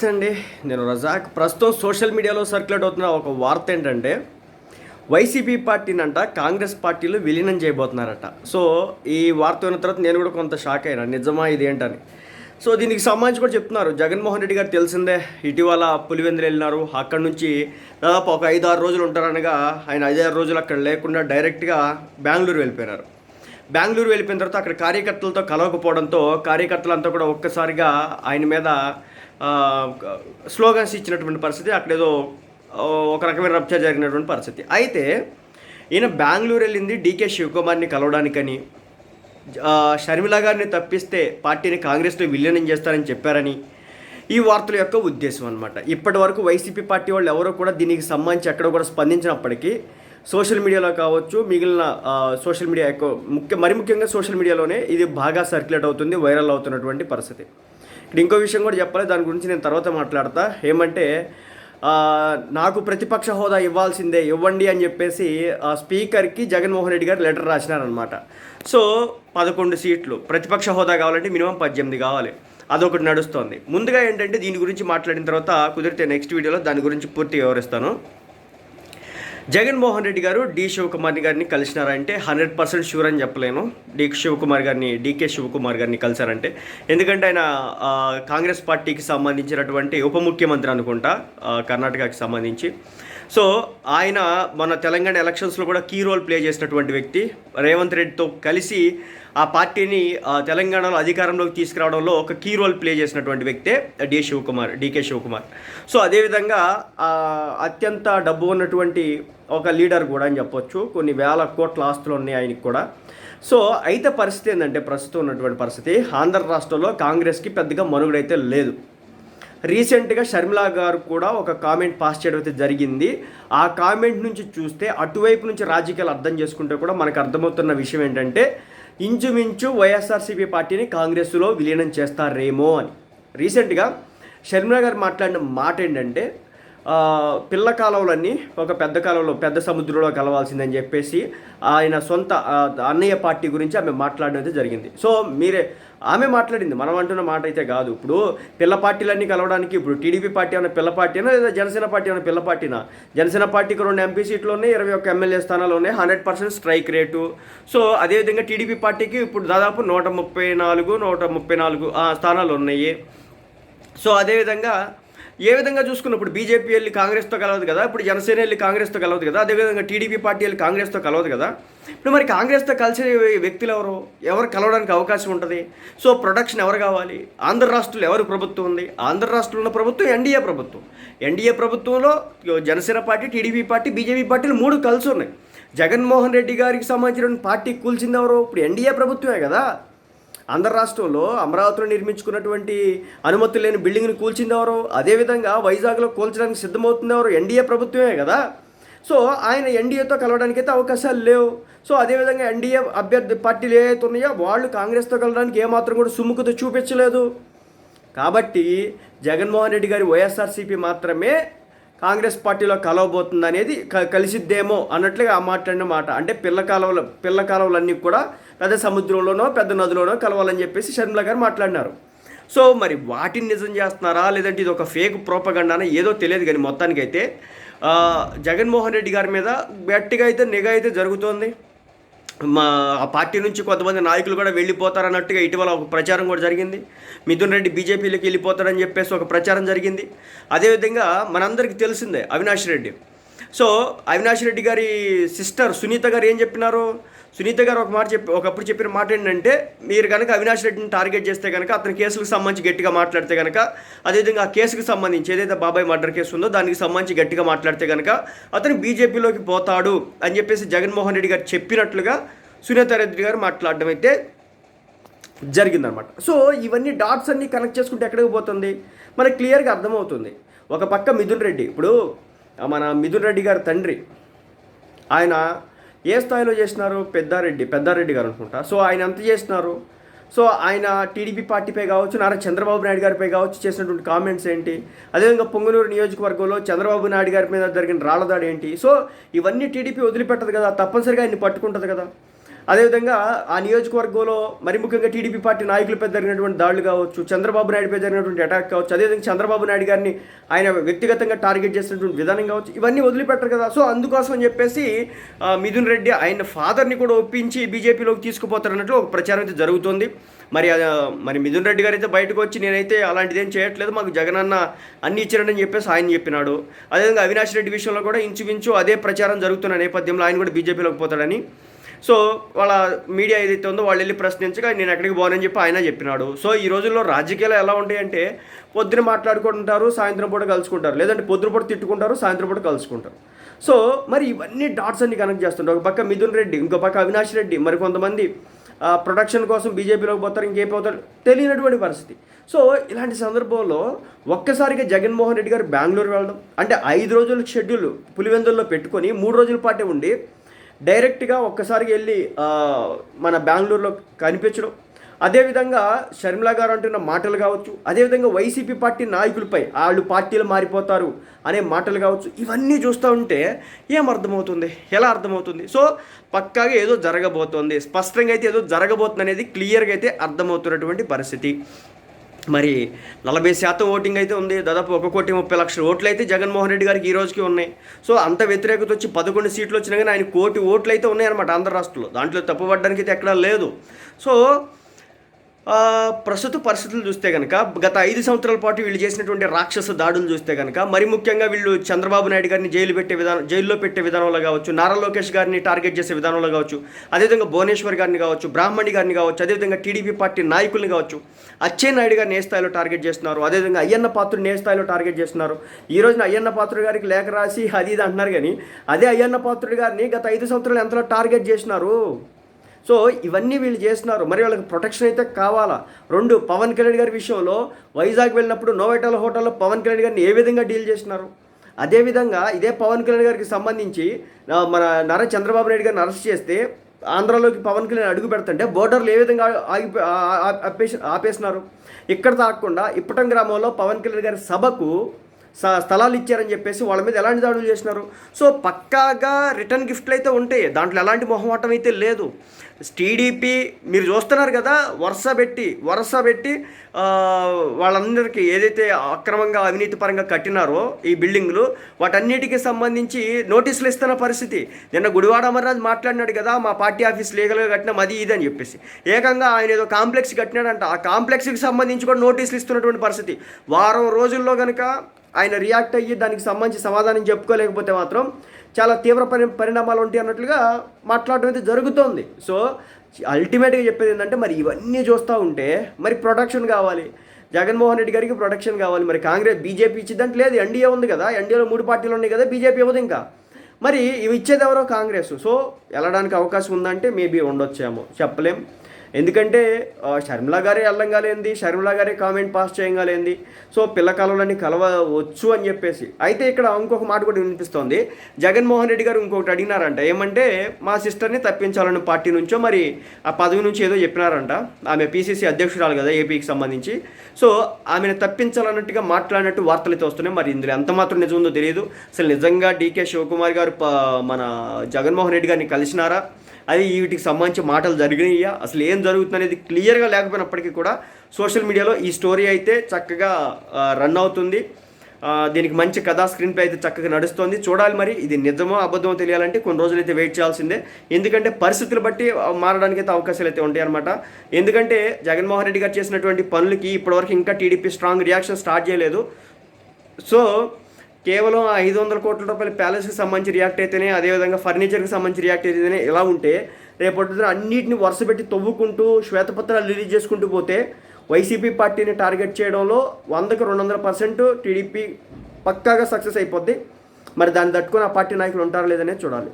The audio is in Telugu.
నమస్తే అండి. నేను రజాక్. ప్రస్తుతం సోషల్ మీడియాలో సర్క్యులేట్ అవుతున్న ఒక వార్త ఏంటంటే వైసీపీ పార్టీని అంట కాంగ్రెస్ పార్టీలో విలీనం చేయబోతున్నారట. సో ఈ వార్త విన్న తర్వాత నేను కూడా కొంత షాక్ అయినా. నిజమా ఇది ఏంటని? సో దీనికి సంబంధించి కూడా చెప్తున్నారు. జగన్మోహన్ రెడ్డి గారు తెలిసిందే ఇటీవల పులివెందులు వెళ్ళినారు. అక్కడ నుంచి దాదాపు ఒక ఐదు ఆరు రోజులు ఉంటారనగా ఆయన ఐదు ఆరు రోజులు అక్కడ లేకుండా డైరెక్ట్గా బెంగళూరు వెళ్ళిపోయినారు. బెంగళూరు వెళ్ళిపోయిన తర్వాత అక్కడ కార్యకర్తలతో కలవకపోవడంతో కార్యకర్తలంతా కూడా ఒక్కసారిగా ఆయన మీద స్లోగన్స్ ఇచ్చినటువంటి పరిస్థితి అక్కడేదో ఒక రకమైన రప్చర్ జరిగినటువంటి పరిస్థితి. అయితే ఈయన బెంగళూరు వెళ్ళింది డీకే శివకుమార్ని కలవడానికని. షర్మిల గారిని తప్పిస్తే పార్టీని కాంగ్రెస్లో విలీనం చేస్తారని చెప్పారని ఈ వార్తల యొక్క ఉద్దేశం అనమాట ఇప్పటి వరకు వైసీపీ పార్టీ వాళ్ళు ఎవరో కూడా దీనికి సంబంధించి ఎక్కడ కూడా స్పందించినప్పటికీ సోషల్ మీడియాలో కావచ్చు మిగిలిన సోషల్ మీడియా ఎక్కువ ముఖ్య మరి ముఖ్యంగా సోషల్ మీడియాలోనే ఇది బాగా సర్క్యులేట్ అవుతుంది వైరల్ అవుతున్నటువంటి పరిస్థితి. ఇక్కడ ఇంకో విషయం కూడా చెప్పాలి దాని గురించి నేను తర్వాత మాట్లాడతా. ఏమంటే నాకు ప్రతిపక్ష హోదా ఇవ్వాల్సిందే ఇవ్వండి అని చెప్పేసి ఆ స్పీకర్కి జగన్మోహన్ రెడ్డి గారు లెటర్ రాసినారనమాట సో పదకొండు సీట్లు. ప్రతిపక్ష హోదా కావాలంటే మినిమం పద్దెనిమిది కావాలి. అదొకటి నడుస్తోంది. ముందుగా ఏంటంటే దీని గురించి మాట్లాడిన తర్వాత కుదిరితే నెక్స్ట్ వీడియోలో దాని గురించి పూర్తి వివరిస్తాను. జగన్మోహన్ రెడ్డి గారు డి శివకుమార్ గారిని కలిసినారంటే హండ్రెడ్ పర్సెంట్ షూర్ అని చెప్పలేను. డి శివకుమార్ గారిని డికే శివకుమార్ గారిని కలిశారంటే. ఎందుకంటే ఆయన కాంగ్రెస్ పార్టీకి సంబంధించినటువంటి ఉప ముఖ్యమంత్రి అనుకుంటా కర్ణాటకకి సంబంధించి. సో ఆయన మన తెలంగాణ ఎలక్షన్స్లో కూడా కీ రోల్ ప్లే చేసినటువంటి వ్యక్తి. రేవంత్ రెడ్డితో కలిసి ఆ పార్టీని తెలంగాణలో అధికారంలోకి తీసుకురావడంలో ఒక కీ రోల్ ప్లే చేసినటువంటి వ్యక్తే D Shivakumar DK Shivakumar. So అదేవిధంగా అత్యంత డబ్బు ఉన్నటువంటి ఒక లీడర్ కూడా అని చెప్పొచ్చు. కొన్ని వేల కోట్ల ఆస్తులు ఉన్నాయి ఆయనకి కూడా. సో అయితే పరిస్థితి ఏంటంటే ప్రస్తుతం ఉన్నటువంటి పరిస్థితి. ఆంధ్ర రాష్ట్రంలో కాంగ్రెస్కి పెద్దగా మనుగుడైతే లేదు. రీసెంట్గా షర్మిలా గారు కూడా ఒక కామెంట్ పాస్ చేయడం అయితే జరిగింది. ఆ కామెంట్ నుంచి చూస్తే అటువైపు నుంచి రాజకీయాలు అర్థం చేసుకుంటే కూడా మనకు అర్థమవుతున్న విషయం ఏంటంటే ఇంచుమించు వైఎస్ఆర్సీపీ పార్టీని కాంగ్రెస్లో విలీనం చేస్తారేమో అని. రీసెంట్గా షర్మిలా గారు మాట్లాడిన మాట ఏంటంటే పిల్ల కాలువలన్నీ ఒక పెద్ద కాలంలో పెద్ద సముద్రంలో కలవాల్సిందని చెప్పేసి ఆయన సొంత అన్నయ్య పార్టీ గురించి ఆమె మాట్లాడడం అయితే జరిగింది. సో మీరే ఆమె మాట్లాడింది. మనం అంటున్న మాట అయితే కాదు. ఇప్పుడు పిల్ల పార్టీలన్నీ కలవడానికి ఇప్పుడు టీడీపీ పార్టీ అన్న పిల్ల పార్టీనా లేదా జనసేన పార్టీ అన్న పిల్ల పార్టీనా? జనసేన పార్టీకి రెండు ఎంపీ సీట్లు ఉన్నాయి ఇరవై ఒక్క ఎమ్మెల్యే స్థానాలు ఉన్నాయి hundred percent strike rate. So అదేవిధంగా టీడీపీ పార్టీకి ఇప్పుడు దాదాపు నూట ముప్పై నాలుగు నూట ముప్పై నాలుగు ఆ, స్థానాలు ఉన్నాయి. సో అదేవిధంగా ఏ విధంగా చూసుకున్నప్పుడు బీజేపీ వెళ్ళి కాంగ్రెస్తో కలవదు కదా? ఇప్పుడు జనసేన వెళ్ళి కాంగ్రెస్తో కలవదు కదా? అదేవిధంగా టీడీపీ పార్టీ వెళ్ళి కాంగ్రెస్తో కలవదు కదా? ఇప్పుడు మరి కాంగ్రెస్తో కలిసే వ్యక్తులు ఎవరు? ఎవరు కలవడానికి అవకాశం ఉంటుంది? సో ప్రొడక్షన్ ఎవరు కావాలి? ఆంధ్ర రాష్ట్రంలో ఎవరు ప్రభుత్వం ఉంది? ఆంధ్ర రాష్ట్రంలో ఉన్న ప్రభుత్వం ఎన్డీఏ ప్రభుత్వం. ఎన్డీఏ ప్రభుత్వంలో Janasena party TDP party BJP పార్టీలు మూడు కలిసి ఉన్నాయి. జగన్మోహన్ రెడ్డి గారికి సంబంధించిన పార్టీ కూల్చింది ఎవరు? ఇప్పుడు ఎన్డీఏ ప్రభుత్వమే కదా? ఆంధ్ర రాష్ట్రంలో అమరావతిలో నిర్మించుకున్నటువంటి అనుమతి లేని బిల్డింగ్ని కూల్చింది ఎవరు అదేవిధంగా వైజాగ్లో కూల్చడానికి సిద్ధమవుతుంది ఎవరు ఎన్డీఏ ప్రభుత్వమే కదా. సో ఆయన ఎన్డీఏతో కలవడానికైతే అవకాశాలు లేవు. సో అదేవిధంగా ఎన్డీఏ అభ్యర్థి పార్టీలు ఏవైతే ఉన్నాయో వాళ్ళు కాంగ్రెస్తో కలవడానికి ఏమాత్రం కూడా సుముఖత చూపించలేదు. కాబట్టి జగన్మోహన్ రెడ్డి గారి వైఎస్ఆర్సీపీ మాత్రమే కాంగ్రెస్ పార్టీలో కలవబోతుంది అనేది క కలిసిద్దేమో అన్నట్లుగా ఆ మాట్లాడిన మాట. అంటే పిల్ల కాలువలు పిల్ల కాలువలన్నీ కూడా పెద్ద సముద్రంలోనో పెద్ద నదిలోనో కలవాలని చెప్పేసి షర్మిల గారు మాట్లాడినారు. సో మరి వాటిని నిజం చేస్తున్నారా? లేదంటే ఇది ఒక ఫేక్ ప్రోపగండానా ఏదో తెలియదు కానీ మొత్తానికైతే జగన్మోహన్ రెడ్డి గారి మీద గట్టిగా అయితే నిఘా అయితే జరుగుతోంది. మా ఆ పార్టీ నుంచి కొంతమంది నాయకులు కూడా వెళ్ళిపోతారన్నట్టుగా ఇటీవల ఒక ప్రచారం కూడా జరిగింది. మిథున్ రెడ్డి బీజేపీలోకి వెళ్ళిపోతారని చెప్పేసి ఒక ప్రచారం జరిగింది. అదేవిధంగా మనందరికీ తెలిసిందే అవినాష్ రెడ్డి. సో అవినాష్ రెడ్డి గారి సిస్టర్ సునీత గారు ఏం చెప్పినారు? సునీత గారు ఒక మాట చెప్పి ఒకప్పుడు చెప్పిన మాట ఏంటంటే మీరు కనుక అవినాష్ రెడ్డిని టార్గెట్ చేస్తే కనుక అతని కేసులకు సంబంధించి గట్టిగా మాట్లాడితే కనుక అదేవిధంగా ఆ కేసుకు సంబంధించి ఏదైతే బాబాయ్ మర్డర్ కేసు ఉందో దానికి సంబంధించి గట్టిగా మాట్లాడితే కనుక అతను బీజేపీలోకి పోతాడు అని చెప్పేసి జగన్మోహన్ రెడ్డి గారు చెప్పినట్లుగా సునీత రెడ్డి గారు మాట్లాడడం అయితే జరిగిందనమాట సో ఇవన్నీ డాట్స్ అన్నీ కనెక్ట్ చేసుకుంటే ఎక్కడికి పోతుంది? మనకి క్లియర్గా అర్థమవుతుంది. ఒక పక్క మిథున్ రెడ్డి ఇప్పుడు మన మిథున్ రెడ్డి గారి తండ్రి. ఆయన ఏ స్థాయిలో చేసినారు? పెద్దారెడ్డి పెద్దారెడ్డి గారు అనుకుంటా. సో ఆయన ఎంత చేసినారు? సో ఆయన టీడీపీ పార్టీపై కావచ్చు నారా చంద్రబాబు నాయుడు గారిపై కావచ్చు చేసినటువంటి కామెంట్స్ ఏంటి? అదేవిధంగా పొంగునూరు నియోజకవర్గంలో చంద్రబాబు నాయుడు గారి మీద జరిగిన రాళ్ళదాడు ఏంటి? సో ఇవన్నీ టీడీపీ వదిలిపెట్టదు కదా తప్పనిసరిగా ఆయన్ని పట్టుకుంటుంది కదా. అదేవిధంగా ఆ నియోజకవర్గంలో మరి ముఖ్యంగా టీడీపీ పార్టీ నాయకులపై జరిగినటువంటి దాడులు కావచ్చు చంద్రబాబు నాయుడుపై జరిగినటువంటి అటాక్ కావచ్చు అదేవిధంగా చంద్రబాబు నాయుడు గారిని ఆయన వ్యక్తిగతంగా టార్గెట్ చేసినటువంటి విధానం కావచ్చు ఇవన్నీ వదిలిపెట్టరు కదా. సో అందుకోసం అని చెప్పేసి మిథున్ రెడ్డి ఆయన ఫాదర్ని కూడా ఒప్పించి బీజేపీలోకి తీసుకుపోతారన్నట్లు ఒక ప్రచారం అయితే జరుగుతుంది. మరి మరి మిథున్ రెడ్డి గారు అయితే బయటకు వచ్చి నేనైతే అలాంటిది ఏం చేయట్లేదు మాకు జగన్ అన్న అన్ని ఇచ్చారని చెప్పేసి ఆయన చెప్పినాడు. అదేవిధంగా అవినాష్ రెడ్డి విషయంలో కూడా ఇంచుమించు అదే ప్రచారం జరుగుతున్న నేపథ్యంలో ఆయన కూడా బీజేపీలోకి పోతాడని సో వాళ్ళ మీడియా ఏదైతే ఉందో వాళ్ళు వెళ్ళి ప్రశ్నించగా నేను ఎక్కడికి పోనని చెప్పి ఆయన చెప్పినాడు. సో ఈ రోజుల్లో రాజకీయాలు ఎలా ఉంటాయంటే పొద్దున మాట్లాడుకుంటారు సాయంత్రం పూట కలుసుకుంటారు. లేదంటే పొద్దున పూట తిట్టుకుంటారు సాయంత్రం పూట కలుసుకుంటారు. సో మరి ఇవన్నీ డాట్స్ అన్ని కనెక్ట్ చేస్తుంటారు. ఒక పక్క మిథున్ రెడ్డి ఇంకో పక్క అవినాష్ రెడ్డి మరి కొంతమంది ప్రొడక్షన్ కోసం బీజేపీలోకి పోతారు ఇంకేం పోతారు తెలియనటువంటి పరిస్థితి. సో ఇలాంటి సందర్భంలో ఒక్కసారిగా జగన్మోహన్ రెడ్డి గారు బెంగళూరు వెళ్ళడం అంటే ఐదు రోజుల షెడ్యూల్ పులివెందుల్లో పెట్టుకొని మూడు రోజుల పాటే ఉండి డైరెక్ట్గా ఒక్కసారికి వెళ్ళి మన బెంగళూరులో కనిపించడం. అదేవిధంగా షర్మిల గారు అంటున్న మాటలు కావచ్చు అదేవిధంగా వైసీపీ పార్టీ నాయకులపై వాళ్ళు పార్టీలు మారిపోతారు అనే మాటలు కావచ్చు ఇవన్నీ చూస్తూ ఉంటే ఏం అర్థమవుతుంది? ఎలా అర్థమవుతుంది? సో పక్కాగా ఏదో జరగబోతోంది. స్పష్టంగా అయితే ఏదో జరగబోతుంది అనేది క్లియర్గా అయితే అర్థమవుతున్నటువంటి పరిస్థితి. మరి నలభై శాతం ఓటింగ్ అయితే ఉంది. దాదాపు ఒక కోటి ముప్పై లక్షల ఓట్లు అయితే జగన్మోహన్ రెడ్డి గారికి ఈ రోజుకి ఉన్నాయి. సో అంత వ్యతిరేకత వచ్చి పదకొండు సీట్లు వచ్చినా కానీ ఆయన కోటి ఓట్లు అయితే ఉన్నాయన్నమాట ఆంధ్ర రాష్ట్రంలో. దాంట్లో తప్పుపడడానికి అయితే ఎక్కడా లేదు. సో ప్రస్తుత పరిస్థితులు చూస్తే కనుక గత ఐదు సంవత్సరాల పాటు వీళ్ళు చేసినటువంటి రాక్షస దాడులు చూస్తే కనుక మరి ముఖ్యంగా వీళ్ళు చంద్రబాబు నాయుడు గారిని జైలు పెట్టే విధానం జైల్లో పెట్టే విధానంలో కావచ్చు నారా లోకేష్ గారిని టార్గెట్ చేసే విధానంలో కావచ్చు అదేవిధంగా భువనేశ్వర్ గారిని కావచ్చు బ్రాహ్మణి గారిని కావచ్చు అదేవిధంగా టీడీపీ పార్టీ నాయకుల్ని కావచ్చు అచ్చెన్నాయుడు గారిని ఏ స్థాయిలో టార్గెట్ చేస్తున్నారు అదేవిధంగా అయ్యన్న పాత్రుని ఏ స్థాయిలో టార్గెట్ చేస్తున్నారు ఈ రోజున అయ్యన్న పాత్రుడు గారికి లేఖ రాసి అది ఇది అంటున్నారు కానీ అదే అయ్యన్న పాత్రుడు గారిని గత ఐదు సంవత్సరాలు ఎంతలో టార్గెట్ చేసినారు? సో ఇవన్నీ వీళ్ళు చేస్తున్నారు. మరి వాళ్ళకి ప్రొటెక్షన్ అయితే కావాలా? రెండు పవన్ కళ్యాణ్ గారి విషయంలో వైజాగ్ వెళ్ళినప్పుడు నోవెటల్ హోటల్లో పవన్ కళ్యాణ్ గారిని ఏ విధంగా డీల్ చేసినారు? అదేవిధంగా ఇదే పవన్ కళ్యాణ్ గారికి సంబంధించి మన నర చంద్రబాబు నాయుడు గారిని అరెస్ట్ చేస్తే ఆంధ్రాలోకి పవన్ కళ్యాణ్ అడుగు పెడుతుంటే బోర్డర్లు ఏ విధంగా ఆగి ఆపేసి ఆపేసినారు? ఇక్కడ తాకుండా ఇప్పటం గ్రామంలో పవన్ కళ్యాణ్ గారి సభకు స- స్థలాలు ఇచ్చారని చెప్పేసి వాళ్ళ మీద ఎలాంటి దాడులు చేసినారు? సో పక్కాగా రిటర్న్ గిఫ్ట్లు అయితే ఉంటాయి. దాంట్లో ఎలాంటి మొహమాటం అయితే లేదు. టీడీపీ మీరు చూస్తున్నారు కదా వరుస పెట్టి వరుస పెట్టి వాళ్ళందరికీ ఏదైతే అక్రమంగా అవినీతి పరంగా కట్టినారో ఈ బిల్డింగ్లు వాటన్నిటికీ సంబంధించి నోటీసులు ఇస్తున్న పరిస్థితి. నిన్న గుడివాడ అమర్నాథ్ మాట్లాడినాడు కదా మా పార్టీ ఆఫీస్ లీగల్గా కట్టిన అది ఇది అని చెప్పేసి. ఏకంగా ఆయన ఏదో కాంప్లెక్స్ కట్టినాడంట. ఆ కాంప్లెక్స్కి సంబంధించి కూడా నోటీసులు ఇస్తున్నటువంటి పరిస్థితి. వారం రోజుల్లో కనుక ఆయన రియాక్ట్ అయ్యి దానికి సంబంధించి సమాధానం చెప్పుకోలేకపోతే మాత్రం చాలా తీవ్ర పరి పరిణామాలు ఉంటాయి అన్నట్లుగా మాట్లాడడం అయితే జరుగుతోంది. సో అల్టిమేట్గా చెప్పేది ఏంటంటే మరి ఇవన్నీ చూస్తూ ఉంటే మరి ప్రొడక్షన్ కావాలి. జగన్మోహన్ రెడ్డి గారికి ప్రొడక్షన్ కావాలి. మరి కాంగ్రెస్ బీజేపీ ఇచ్చిందంటే లేదు. ఎన్డీఏ ఉంది కదా. ఎన్డీఏలో మూడు పార్టీలు ఉన్నాయి కదా బీజేపీ ఇవ్వదు ఇంకా. మరి ఇవి ఇచ్చేది ఎవరో కాంగ్రెస్. సో వెళ్ళడానికి అవకాశం ఉందంటే మేబీ ఉండొచ్చేమో. చెప్పలేం. ఎందుకంటే ఆ, షర్మిల గారే అల్లంగాలేంది షర్మిల గారే కామెంట్ పాస్ చేయగలేంది సో పిల్లకాలంలోని కలవచ్చు అని చెప్పేసి. అయితే ఇక్కడ ఇంకొక మాట కూడా వినిపిస్తోంది. జగన్మోహన్ రెడ్డి గారు ఇంకొకటి అడిగినారంట. ఏమంటే మా సిస్టర్ని తప్పించాలని పార్టీ నుంచో మరి ఆ పదవి నుంచి ఏదో చెప్పినారంట. ఆమె పీసీసీ అధ్యక్షురాలు కదా ఏపీకి సంబంధించి. సో ఆమెను తప్పించాలన్నట్టుగా మాట్లాడినట్టు వార్తలు అయితే వస్తున్నాయి. మరి ఇందులో ఎంత మాత్రం నిజం ఉందో తెలియదు. అసలు నిజంగా డీకే శివకుమార్ గారు మన జగన్మోహన్ రెడ్డి గారిని కలిసినారా? అది వీటికి సంబంధించి మాటలు జరిగినాయా. అసలు ఏం జరుగుతుంది అనేది క్లియర్గా లేకపోయినప్పటికీ కూడా సోషల్ మీడియాలో ఈ స్టోరీ అయితే చక్కగా రన్ అవుతుంది. దీనికి మంచి కథా స్క్రీన్ ప్లే అయితే చక్కగా నడుస్తుంది. చూడాలి మరి ఇది నిజమో అబద్ధమో తెలియాలంటే కొన్ని రోజులు అయితే వెయిట్ చేయాల్సిందే. ఎందుకంటే పరిస్థితులు బట్టి మారడానికి అయితే అవకాశాలు అయితే ఉంటాయి అనమాట ఎందుకంటే జగన్మోహన్ రెడ్డి గారు చేసినటువంటి పనులకి ఇప్పటివరకు ఇంకా టీడీపీ స్ట్రాంగ్ రియాక్షన్ స్టార్ట్ చేయలేదు. సో కేవలం ఆ ఐదు వందల కోట్ల రూపాయల ప్యాలెస్కి సంబంధించి రియాక్ట్ అయితేనే అదేవిధంగా ఫర్నిచర్కి సంబంధించి రియాక్ట్ అయితేనే ఇలా ఉంటే రేపటి అన్నిటిని వరుస పెట్టి తవ్వుకుంటూ శ్వేతపత్రాలు రిలీజ్ చేసుకుంటూ పోతే వైసీపీ పార్టీని టార్గెట్ చేయడంలో వందకు రెండు వందల పర్సెంట్ టీడీపీ పక్కాగా సక్సెస్ అయిపోద్ది. మరి దాన్ని తట్టుకొని ఆ పార్టీ నాయకులు ఉంటారా లేదనే చూడాలి.